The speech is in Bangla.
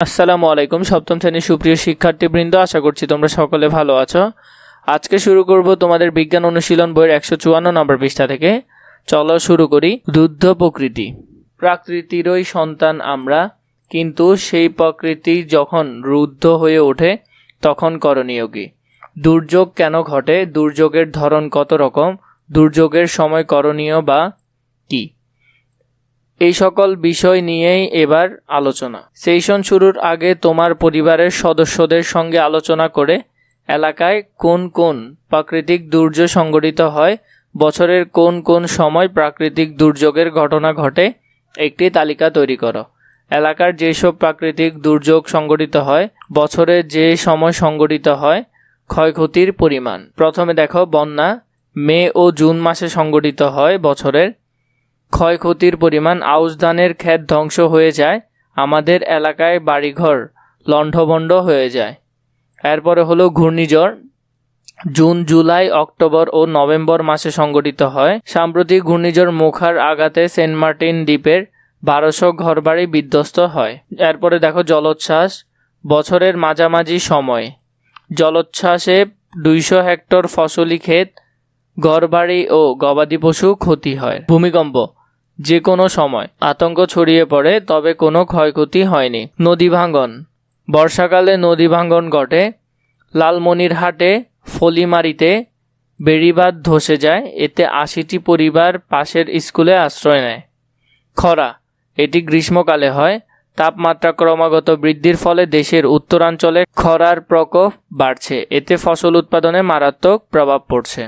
আসসালামু আলাইকুম, সপ্তম শ্রেণির সুপ্রিয় শিক্ষার্থীবৃন্দ, আশা করছি তোমরা সকলে ভালো আছো। আজকে শুরু করব তোমাদের বিজ্ঞান অনুশীলন বইয়ের একশো চুয়ান্ন নম্বর পৃষ্ঠা থেকে। চলো শুরু করি। রুদ্ধ প্রকৃতি। প্রাকৃতিরই সন্তান আমরা, কিন্তু সেই প্রকৃতি যখন রুদ্ধ হয়ে ওঠে, তখন করণীয় কি? দুর্যোগ কেন ঘটে? দুর্যোগের ধরন কত রকম? দুর্যোগের সময় করণীয় বা কি? এই সকল বিষয় নিয়েই এবার আলোচনা। সেশন শুরুর আগে তোমার পরিবারের সদস্যদের সঙ্গে আলোচনা করে, এলাকায় কোন কোন প্রাকৃতিক দুর্যোগ সংঘটিত হয়, বছরের কোন কোন সময় প্রাকৃতিক দুর্যোগের ঘটনা ঘটে, একটি তালিকা তৈরি করো। এলাকার যেসব প্রাকৃতিক দুর্যোগ সংঘটিত হয়, বছরে যে সময় সংঘটিত হয়, ক্ষয়ক্ষতির পরিমাণ। প্রথমে দেখো বন্যা, মে ও জুন মাসে সংঘটিত হয় বছরের ক্ষয়ক্ষতির পরিমাণ আউশ ধানের ক্ষেত ধ্বংস হয়ে যায়, আমাদের এলাকায় বাড়িঘর লণ্ঠভণ্ড হয়ে যায়। এরপরে হলো ঘূর্ণিঝড়। জুন, জুলাই, অক্টোবর ও নভেম্বর মাসে সংঘটিত হয়। সাম্প্রতিক ঘূর্ণিঝড় মুখার আঘাতে সেন্ট মার্টিন দ্বীপের বারোশো ঘরবাড়ি বিধ্বস্ত হয়। এরপরে দেখো জলোচ্ছ্বাস, বছরের মাঝামাঝি সময়। জলোচ্ছ্বাসে দুইশো হেক্টর ফসলি ক্ষেত, ঘরবাড়ি ও গবাদি পশু ক্ষতি হয়। ভূমিকম্প যে কোনো সময়। আতঙ্ক ছড়িয়ে পড়ে, তবে কোনো ক্ষয়ক্ষতি হয়নি। নদী ভাঙ্গন বর্ষাকালে নদী ভাঙ্গন ঘটে। লালমনিরহাটে ফলিমারিতে বেড়িবাঁধ ধসে যায়। এতে আশিটি পরিবার পাশের স্কুলে আশ্রয় নেয়। খরা। এটি গ্রীষ্মকালে হয়। তাপমাত্রা ক্রমাগত বৃদ্ধির ফলে দেশের উত্তরাঞ্চলে খরার প্রকোপ বাড়ছে। এতে ফসল উৎপাদনে মারাত্মক প্রভাব পড়ছে।